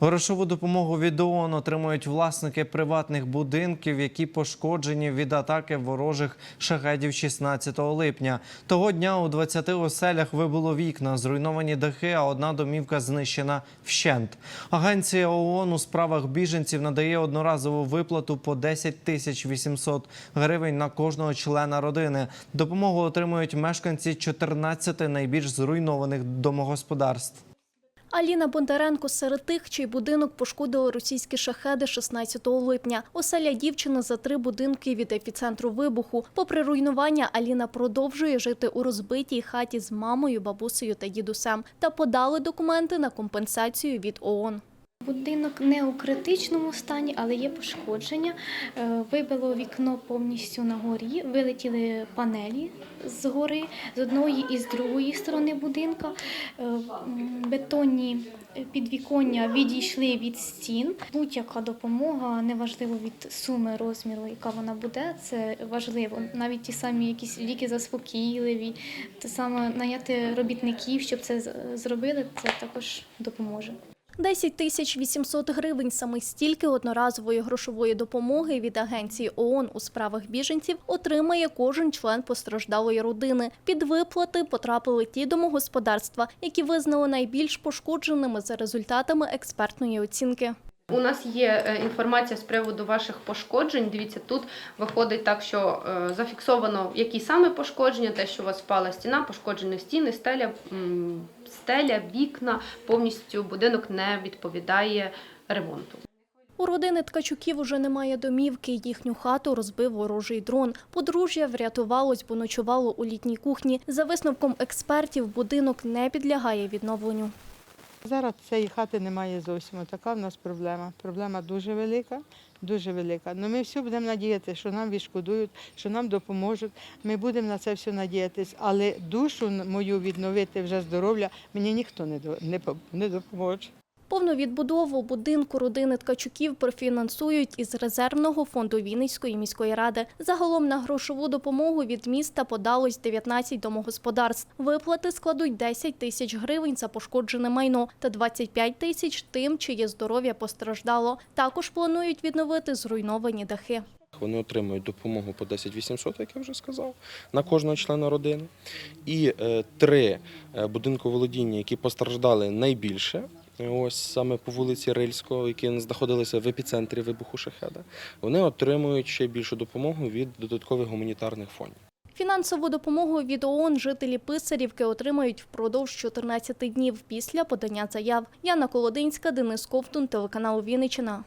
Грошову допомогу від ООН отримують власники приватних будинків, які пошкоджені від атаки ворожих шахедів 16 липня. Того дня у 20 оселях вибило вікна, зруйновані дахи, а одна домівка знищена вщент. Агенція ООН у справах біженців надає одноразову виплату по 10 тисяч 800 гривень на кожного члена родини. Допомогу отримують мешканці 14 найбільш зруйнованих домогосподарств. Аліна Бондаренко серед тих, чий будинок пошкодили російські шахеди 16 липня. Оселя дівчини за три будинки від епіцентру вибуху. Попри руйнування, Аліна продовжує жити у розбитій хаті з мамою, бабусею та дідусем та подали документи на компенсацію від ООН. Будинок не у критичному стані, але є пошкодження. Е, Вибило вікно повністю на горі, вилетіли панелі з гори з одної і з другої сторони будинка. Е, Бетонні підвіконня відійшли від стін. Будь-яка допомога, неважливо від суми розміру, яка вона буде, це важливо. Навіть ті самі якісь ліки заспокійливі, те саме наняти робітників, щоб це зробили, це також допоможе. 10 тисяч 800 гривень саме стільки одноразової грошової допомоги від агенції ООН у справах біженців отримає кожен член постраждалої родини. Під виплати потрапили ті домогосподарства, які визнали найбільш пошкодженими за результатами експертної оцінки. У нас є е, інформація з приводу ваших пошкоджень. Дивіться, тут виходить так, що е, зафіксовано які саме пошкодження, те, що у вас впала стіна, пошкоджені стіни, стеля, стеля, вікна, повністю будинок не відповідає ремонту. У родини Ткачуків уже немає домівки. Їхню хату розбив ворожий дрон. Подружжя врятувалось, бо ночувало у літній кухні. За висновком експертів, будинок не підлягає відновленню. Зараз цієї хати немає зовсім. Така в нас проблема. Проблема дуже велика, дуже велика. Але ми все будемо надіятися, що нам відшкодують, що нам допоможуть. Ми будемо на це все надіятись. Але душу мою відновити вже здоров'я мені ніхто не допоможе. Повну відбудову будинку родини Ткачуків профінансують із резервного фонду Вінницької міської ради. Загалом на грошову допомогу від міста подалось 19 домогосподарств. Виплати складуть 10 тисяч гривень за пошкоджене майно та 25 тисяч тим, чиє здоров'я постраждало. Також планують відновити зруйновані дахи. Вони отримують допомогу по 10 800, як я вже сказав, на кожного члена родини. І е, три е, будинку володіння, які постраждали найбільше. Ось саме по вулиці Рильського, які знаходилися в епіцентрі вибуху шахеда, вони отримують ще більшу допомогу від додаткових гуманітарних фондів. Фінансову допомогу від ООН жителі Писарівки отримають впродовж 14 днів після подання заяв. Яна Колодинська, Денис Ковтун, телеканал Вінниччина.